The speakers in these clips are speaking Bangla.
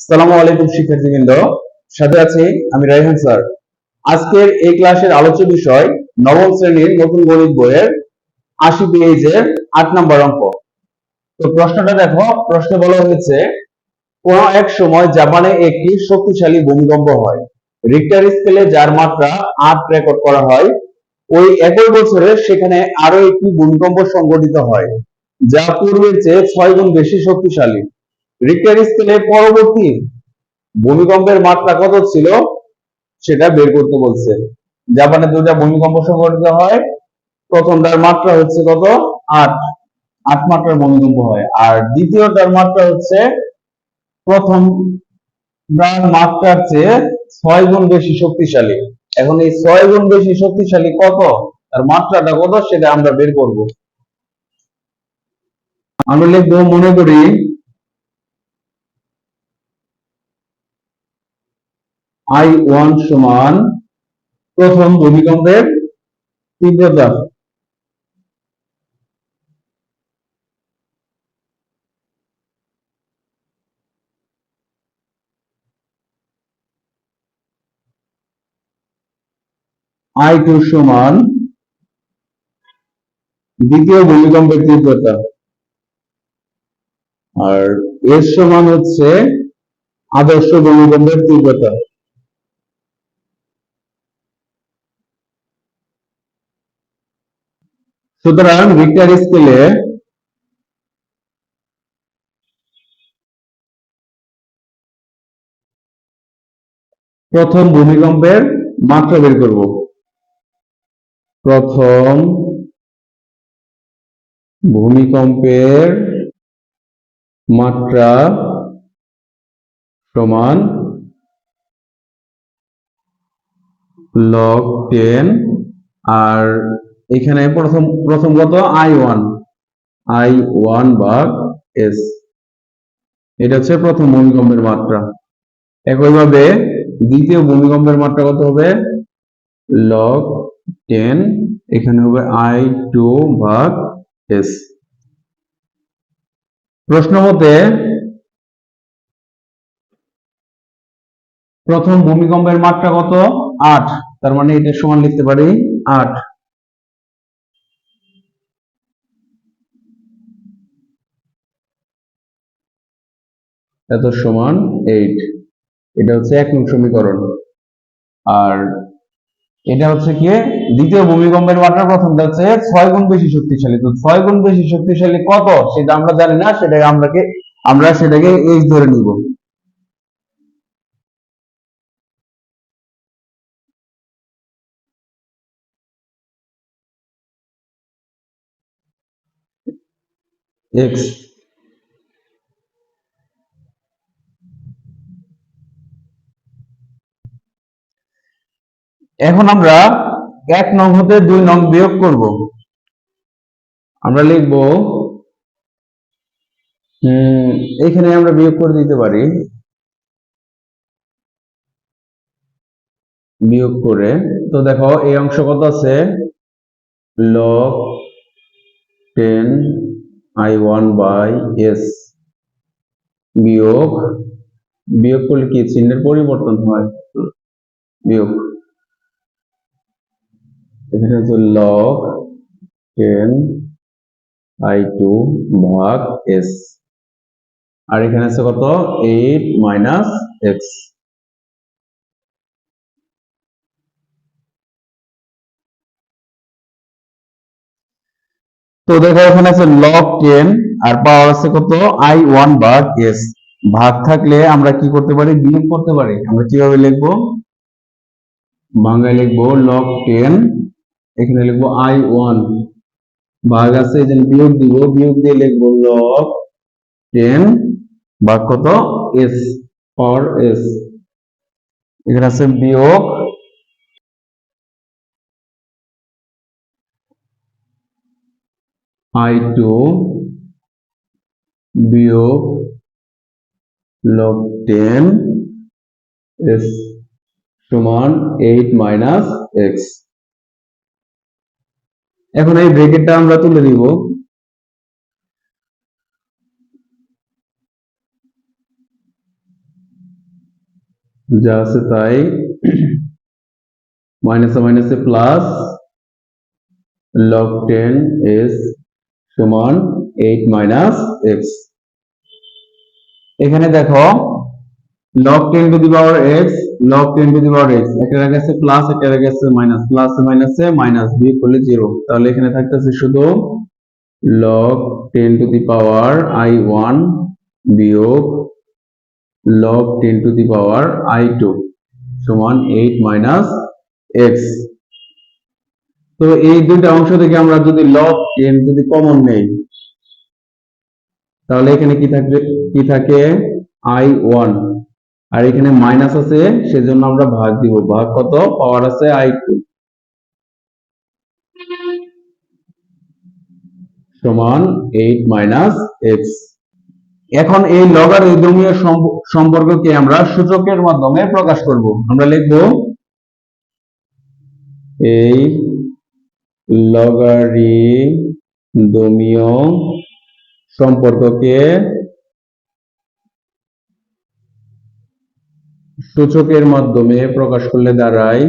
আসসালামু আলাইকুম শিক্ষার্থীবৃন্দ। সাথে আছি আমি রাইহান স্যার। আজকের এই ক্লাসের আলোচ্য বিষয় নবম শ্রেণির নতুন গণিত বইয়ের আশি পেজের আট নম্বর অঙ্ক। তো প্রশ্নটা দেখো, প্রশ্নে বলা হয়েছে, কোন এক সময় জাপানে একটি শক্তিশালী ভূমিকম্প হয়। রিক্টার স্কেলে যার মাত্রা আট রেকর্ড করা হয়, ওই একই বছরে সেখানে আরও একটি ভূমিকম্প সংঘটিত হয়, যা পূর্বের চেয়ে ছয় গুণ বেশি শক্তিশালী। রিক্টার স্কেলের পরবর্তী ভূমিকম্পের মাত্রা কত ছিল? সেটা বের করতে বলছে। জাপানে দুটা ভূমিকম্প সংঘটিত হয়। প্রথমটার মাত্রা হচ্ছে কত? আট। আট মাত্রার ভূমিকম্প হয়। আর দ্বিতীয়টার মাত্রা হচ্ছে প্রথমটার মাত্রার চেয়ে ছয় গুণ বেশি শক্তিশালী। এখন এই ছয় গুণ বেশি শক্তিশালী কত? তার মাত্রাটা কত? সেটা আমরা বের করব। আমরা লিখব মনে করি আই ওয়ান সমান প্রথম ভূমিকম্পের তীব্রতা। আই টু সমান দ্বিতীয় ভূমিকম্পের তীব্রতা। আর এর সমান হচ্ছে আদর্শ ভূমিকম্পের তীব্রতা। সুতরাং রিক্টার স্কেলে প্রথম ভূমিকম্পের মাত্রা বের করব। প্রথম ভূমিকম্পের মাত্রা সমান লগ টেন আর এখানে প্রথম প্রথম কত? আই ওয়ান আই ওয়ান ভাগ এস এটা হচ্ছে প্রথম ভূমিকম্পের মাত্রা। একইভাবে দ্বিতীয় ভূমিকম্পের মাত্রা কত হবে? লগ টেন এখানে হবে আই টু ভাগ এস প্রশ্ন মতে, প্রথম ভূমিকম্পের মাত্রা কত? আট। তার মানে এটা সমান লিখতে পারি আট। এত সমান এইট এটা হচ্ছে এক নং সমীকরণ। আর এটা হচ্ছে কি? দ্বিতীয় ভূমিকম্পের মাত্রা প্রথমটা হচ্ছে ছয় গুণ বেশি শক্তিশালী। তো ছয় গুণ বেশি শক্তিশালী কত? সেটা আমরা জানি না, সেটাকে আমরাকে আমরা সেটাকে এইচ ধরে নিব। এক্স এখন আমরা এক নং হতে দুই নং বিয়োগ করব। আমরা লিখব এখানে আমরা বিয়োগ করে দিতে পারি। বিয়োগ করে, তো দেখো, এই অংশ কত আছে? Log ten I one by S বিয়োগ বিয়োগ করলে কি চিহ্নের পরিবর্তন হয়? বিয়োগ। এখানে হচ্ছে লগ টেন আই টু ভাগ এস। আর এখানে আছে কত? Eight minus x. তো দেখো এখানে আছে টেন আর পাওয়ার আছে কত? আই ওয়ান ভাগ এস ভাগ থাকলে আমরা কি করতে পারি? বিয়োগ করতে পারি। আমরা কীভাবে লিখব? বাংলায় লিখব লগ টেন এখানে লিখব আই ওয়ান ভাগ আছে এই বিয়োগ দিব, বিয়োগ দিয়ে লিখব লব টেন বা কত? এস ফর এস এখানে আছে বিয়োগ আই টু বিয়োগ লগ টেন এস সমান এইট মাইনাস এক্স এখন এই ব্রেকেটটা আমরা তুলে দিব। যা আছে তাই। মাইনাসে মাইনাসে প্লাস লগ টেন এস সমান এইট মাইনাস এক্স। এখানে দেখো log ten to the power x log ten to the power x একটা রেখে আছে প্লাস একটা রেখে আছে মাইনাস প্লাস মাইনাসে মাইনাস বিয়োগ করলে জিরো তাহলে এখানে থাকতেছে শুধু log ten to the power I বিয়োগ log ten to the power I সমান এইট মাইনাস এক্স তো এই দুইটা অংশ থেকে আমরা যদি লগ টেন যদি কমন নেই, তাহলে এখানে কি থাকবে? কি থাকে? আই ওয়ান আর এখানে মাইনাস আছে, সেজন্য আমরা ভাগ দিব। ভাগ কত? পাওয়ার আছে আই টু সমান এইট মাইনাস এক্স এখন এই লগারিদমীয় সম্প- সম্পর্ককে আমরা সূচকের মাধ্যমে প্রকাশ করব। আমরা লিখব এই লগারি লগারিদমীয় সম্পর্ককে সূচকের মাধ্যমে প্রকাশ করলে দাঁড়ায়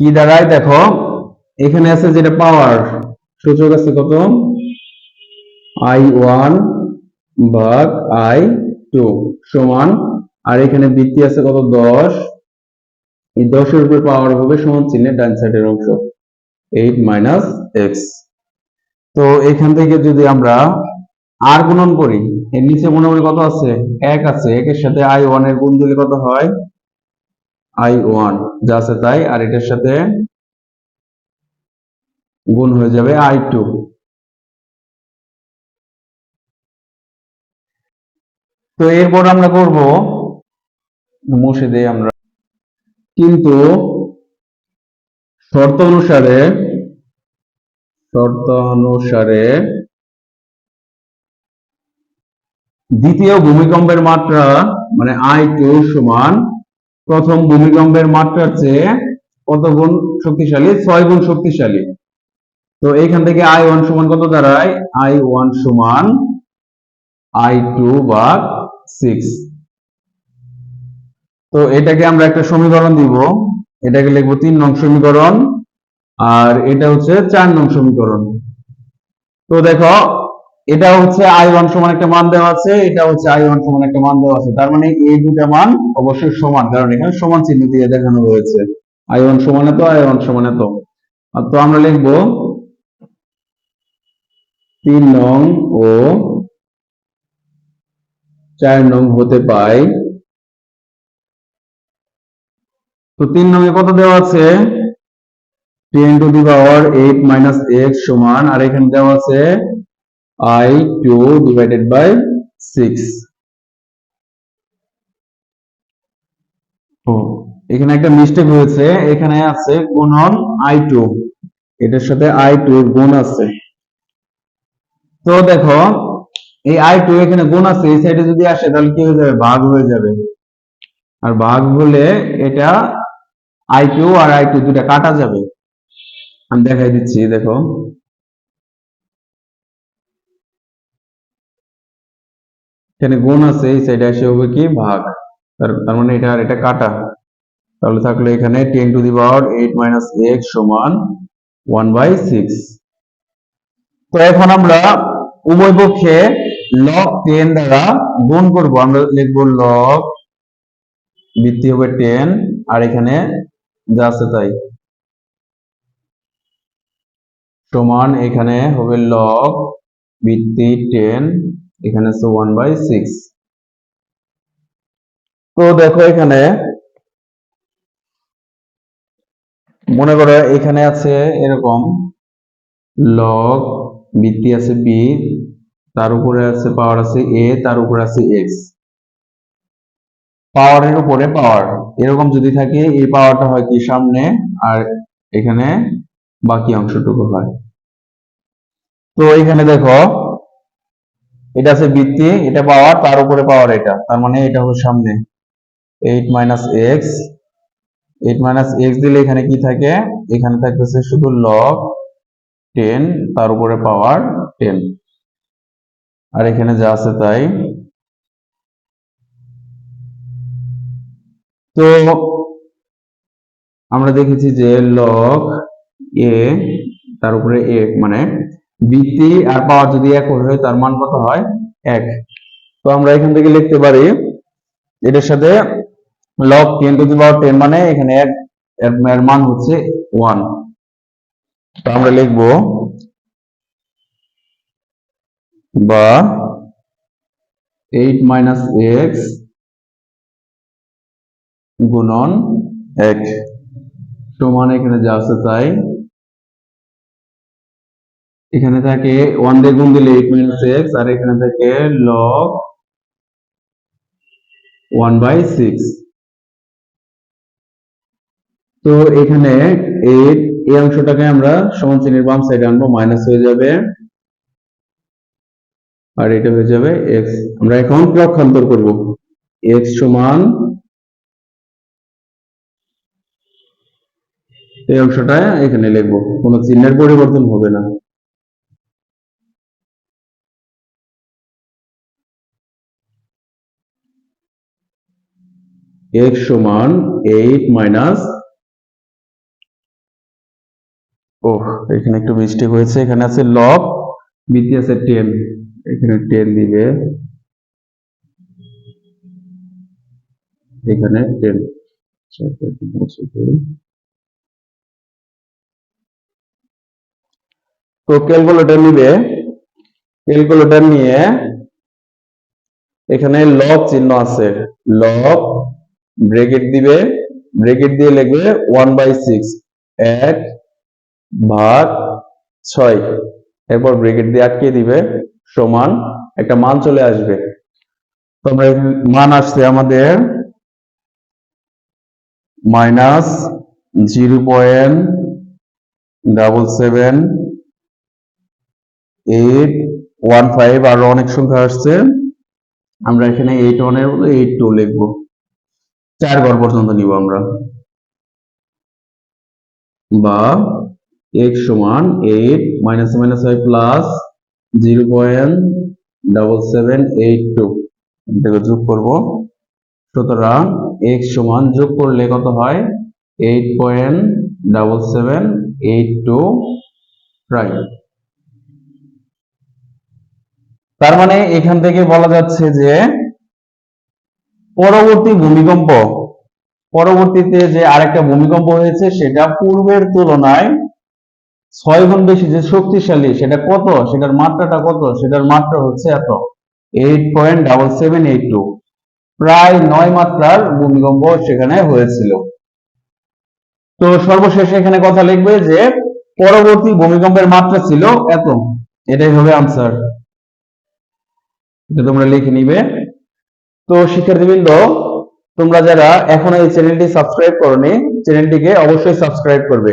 কি দাঁড়ায় দেখো, এখানে আছে যেটা পাওয়ার। সূচক আছে কত? আই ওয়ান ভাগ আই টু সমান আর এখানে বৃত্তি আছে কত? দশ। এই দশের উপর পাওয়ার হবে সমান চিহ্নের ডান সাইডের অংশ। Eight minus x. তো এখান থেকে যদি আমরা আর গুণন করি, এর নিচে মোটামুটি কত আছে? এক আছে। একের সাথে আই ওয়ানের গুণ দিলে কত হয়? আই ওয়ান যা আছে তাই। আর এটার সাথে গুণ হয়ে যাবে আই টু তো এরপর আমরা করব দেই আমরা। কিন্তু শর্ত অনুসারে শর্ত অনুসারে দ্বিতীয় ভূমিকম্পের মাত্রা মানে আই টু সমান প্রথম ভূমিকম্পের মাত্রার চেয়ে কত গুণ শক্তিশালী? ছয় গুণ শক্তিশালী। তো এইখান থেকে আই ওয়ান সমান কত দাঁড়ায়? আই ওয়ান সমান আই টু বা সিক্স। তো এটাকে আমরা একটা সমীকরণ দিব। এটাকে লিখব তিন নং সমীকরণ, আর এটা হচ্ছে চার নং সমীকরণ। তো দেখো, এটা হচ্ছে আই ওয়ান সমান একটা মান দেওয়া আছে, এটা হচ্ছে আই ওয়ান সমান একটা মান দেওয়া আছে। তার মানে এই দুটা মান অবশ্যই সমান, কারণ এখানে সমান চিহ্ন দিয়ে দেখানো হয়েছে আই ওয়ান সমান এত আই ওয়ান সমান এত তো আমরা লিখব তিন নং ও চার নং হতে পাই তো তিন নং কত দেওয়া আছে? Ten to the power eight minus x সমান, আর এখানে দেওয়া আছে I two divided by six. এখানে একটা মিস্টেক হয়েছে, এখানে আছে গুণন আই টু, এটার সাথে আই টু গুণ আছে। তো দেখো, এই আই টু এখানে গুণ আছে, এই সাইডে যদি আসে তাহলে কি হয়ে যাবে? ভাগ হয়ে যাবে। আর ভাগ হলে এটা আই টু আর আই টু দুটা কাটা যাবে। আমি দেখাই দিচ্ছি, দেখো। এখানে গুণ আছে, এই সাইডে আসে হবে কি? ভাগ। তার মানে এটা এটা কাটা। তাহলে এখানে ten to the power eight minus x সমান ওয়ান বাই সিক্স তো এখন আমরা উভয় পক্ষে টেন দ্বারা গুণ করব। আমরা লিখব লগ বৃত্তি হবে টেন আর এখানে যা আছে তাই। সমান এখানে হবে লগ বৃত্তি টেন এখানে আছে ওয়ান বাই সিক্স তো দেখো এখানে, মনে করো এখানে আছে এরকম লগ বৃত্তি আছে বি তার উপরে আছে পাওয়ার আছে এ তার উপরে আছে এক্স পাওয়ারের উপরে পাওয়ার এরকম যদি থাকে, এই পাওয়ারটা হয় কি সামনে আর এখানে বাকি অংশটুকু হয়। তো এখানে দেখো, এটা আছে বৃত্তি, এটা পাওয়ার, তার উপরে পাওয়ার এটা। তার মানে এটা হলো সামনে। Eight minus x eight minus x দিলে এখানে কি থাকে? এখানে থাকতেছে শুধু লগ টেন তার উপরে পাওয়ার টেন আর এখানে যা আছে তাই তো আমরা দেখেছি যে লগ এ তার উপরে এ মানে বৃত্তি আর পাওয়ার যদি এক হয় তার মান কত হয়? এক। তো আমরা এখান থেকে লিখতে পারি, এটার সাথে ten to the power ten মানে এখানে এক, এর মান হচ্ছে ওয়ান তো আমরা লিখব, বা এইট মাইনাস এক্স গুণন এক। সমান এখানে যা আছে তাই। এখানে থাকে ওয়ান দিয়ে গুণ দিলে এইট মাইনাস এক্স আর এখানে থাকে লগ ওয়ান বাই সিক্স তো এখানে এইট এই অংশটাকে আমরা সমান চিহ্নের বাম সাইডে আনব মাইনাস হয়ে যাবে। আর এটা হয়ে যাবে এক্স আমরা এখন পক্ষান্তর করব। এক্স সমান এই অংশটা এখানে লিখব। কোনো চিহ্নের পরিবর্তন হবে না। x সমান এইট মাইনাস ও এখানে একটু মিস্টেক হয়েছে। এখানে আছে লগ বিটি আছে টেন। এখানে টেন দিবে। এখানে টেন। তো ক্যালকুলেটর নিবে। ক্যালকুলেটর নিয়ে এখানে লগ চিহ্ন আছে। লগ ব্রেকেট দিবে। ব্রেকেট দিয়ে লিখবে ওয়ান বাই সিক্স এক ভাগ ছয়। এরপর ব্রেকেট দিয়ে আটকে দিবে, সমান একটা মান চলে আসবে। তো আমরা মান আসছে আমাদের minus zero point double seven eight one five আরও অনেক সংখ্যা আসছে। আমরা এখানে এইট ওয়ানের বদলে এইট টু লিখব। চার ঘর পর্যন্ত নিব আমরা। বা x সমান eight minus minus five plus zero point double seven eight two এটাকে যোগ করব। সুতরাং x সমান যোগ করলে কত হয়? Eight point double seven eight two prime তার মানে এখান থেকে বলা যাচ্ছে যে পরবর্তী ভূমিকম্প, পরবর্তীতে যে আরেকটা ভূমিকম্প হয়েছে সেটা পূর্বের তুলনায় ছয় গুণ বেশি, যে শক্তিশালী, সেটা কত? সেটার মাত্রাটা কত? সেটার মাত্রা হচ্ছে এত। Eight point double seven eight two প্রায় নয় মাত্রার ভূমিকম্প সেখানে হয়েছিল। তো সর্বশেষ এখানে কথা লিখবে যে পরবর্তী ভূমিকম্পের মাত্রা ছিল এত। এটাই হবে আনসার এটা তোমরা লিখে নিবে। তো শিক্ষার্থীবৃন্দ, তোমরা যারা এখনও এই চ্যানেলটি সাবস্ক্রাইব করনি, চ্যানেলটিকে অবশ্যই সাবস্ক্রাইব করবে।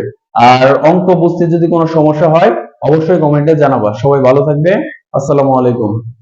আর অঙ্ক বুঝতে যদি কোনো সমস্যা হয়, অবশ্যই কমেন্টে জানাবা। সবাই ভালো থাকবে। আসসালামু আলাইকুম।